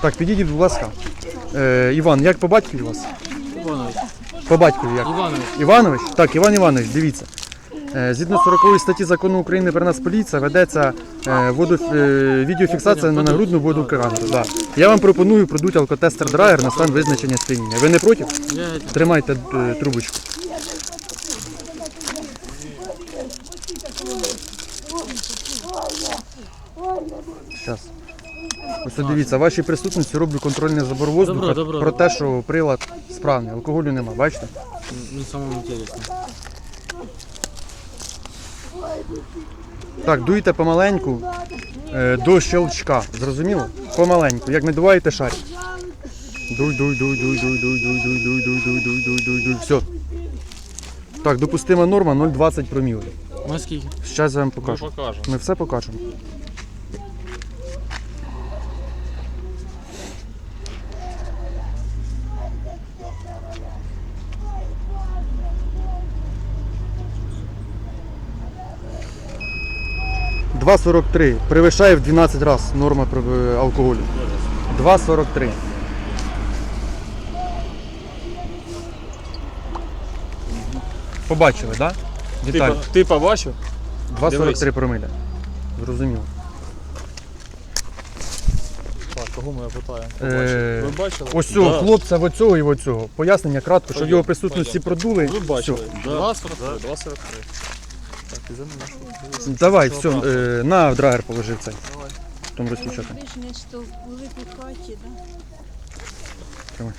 Так, підійдіть, будь ласка. Е, Іван, як по батькові вас? Іванович. По батькові як? Іванович. Іванович? Так, Іван Іванович, дивіться. Е, Згідно 40 статті закону України про нас поліція ведеться е, водо, е, відеофіксація на нагрудну воду камеру. Да. Я вам пропоную продуть алкотестер драйвер на стан визначення сп'яніння. Ви не проти? Я. Тримайте е, трубочку. Щас. Ось дивіться, вашій присутності роблю контрольний забор воздуха Добро, добро, про те, що прилад справний, алкоголю нема, бачите? Не самому интересно. Так, дуйте помаленьку е, до щелчка. Зрозуміло? Помаленьку. Як не дуваєте шарик. Дуй, дуй, дуй, дуй, дуй, дуй, дуй, дуй, дуй, дуй, дуй, дуй, дуй, дуй, дуй. Все. Так, допустима норма 0,20 проміли. На скільки? Зараз я вам покажу. покажемо. Ми все покажемо. Два сорок в 12 разів норма е, алкоголю. 2,43. Побачили, так? Да? Ти, Віталій. по- ти побачив? 2,43 промиля. Зрозуміло. Так, кого ми питаємо? Е, Ви бачили? Ось цього Да. хлопця, в оцього і в оцього. Пояснення кратко, що в його присутності продули. Ви бачили? Все. 2,43. 2,43. Так, і за мене. Давай, все, е, на драгер положив цей. Давай. Потім розключати. Ближнє, що в великій хаті, да? Тримай.